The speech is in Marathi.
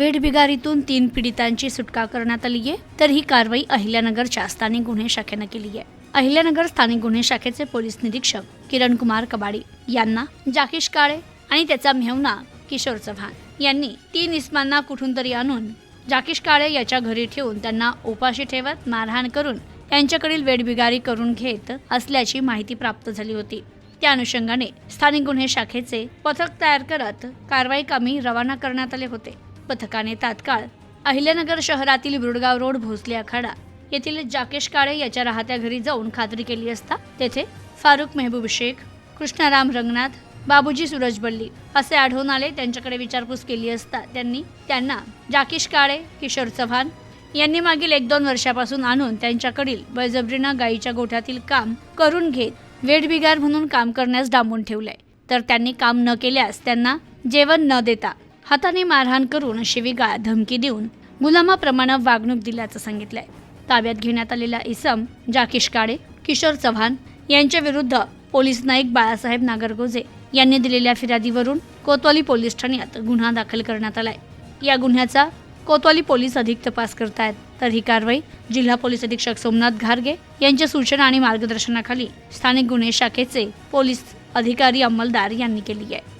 वेठबिगारीतून तीन पीडितांची सुटका करण्यात आली आहे तर ही कारवाई अहिल्यानगरच्या स्थानिक गुन्हे शाखेनं केली आहे. अहिल्यानगर स्थानिक गुन्हे शाखेचे पोलीस निरीक्षक किरण कुमार कबाडी यांना जाकिश काळे आणि त्याचा मेहुणा किशोर चव्हाण यांनी तीन इस्मांना कुठून तरी आणून जाकिश काळे याच्या घरी ठेवून त्यांना उपाशी ठेवत मारहाण करून त्यांच्याकडील वेठबिगारी करून घेत असल्याची माहिती प्राप्त झाली होती. त्या अनुषंगाने स्थानिक गुन्हे शाखेचे पथक तयार करत कारवाई कामी रवाना करण्यात आले होते. पथकाने तात्काळ अहिल्यानगर शहरातील बुरडगाव रोड भोसले आखाडा येथील जाकेश काळे याच्या राहत्या घरी जाऊन खात्री केली असता तेथे फारुख मेहबूब शेख कृष्णाराम रंगनाथ बाबूजी सूरज बल्ली असे आढळून आले. त्यांच्याकडे विचारपूस केली असता त्यांनी त्यांना जाकेश काळे किशोर चव्हाण यांनी मागील एक दोन वर्षापासून आणून त्यांच्याकडील बळजबरीनं गायीच्या गोठ्यातील काम करून घेत वेठबिगार म्हणून काम करण्यास डांबून ठेवलंय. तर त्यांनी काम न केल्यास त्यांना जेवण न देता हाताने मारहाण करून शिवीगाळ धमकी देऊन गुलामाप्रमाणे वागणूक दिल्याचं सांगितलंय. ताब्यात घेण्यात आलेला इसम जाकिश काळे किशोर चव्हाण यांच्या विरुद्ध पोलीस नाईक बाळासाहेब नागरगोजे यांनी दिलेल्या फिर्यादीवरून कोतवाली पोलीस ठाण्यात गुन्हा दाखल करण्यात आलाय. या गुन्ह्याचा कोतवाली पोलीस अधिक तपास करतायत. तर ही कारवाई जिल्हा पोलीस अधीक्षक सोमनाथ घारगे यांच्या सूचना आणि मार्गदर्शनाखाली स्थानिक गुन्हे शाखेचे पोलीस अधिकारी अंमलदार यांनी केली आहे.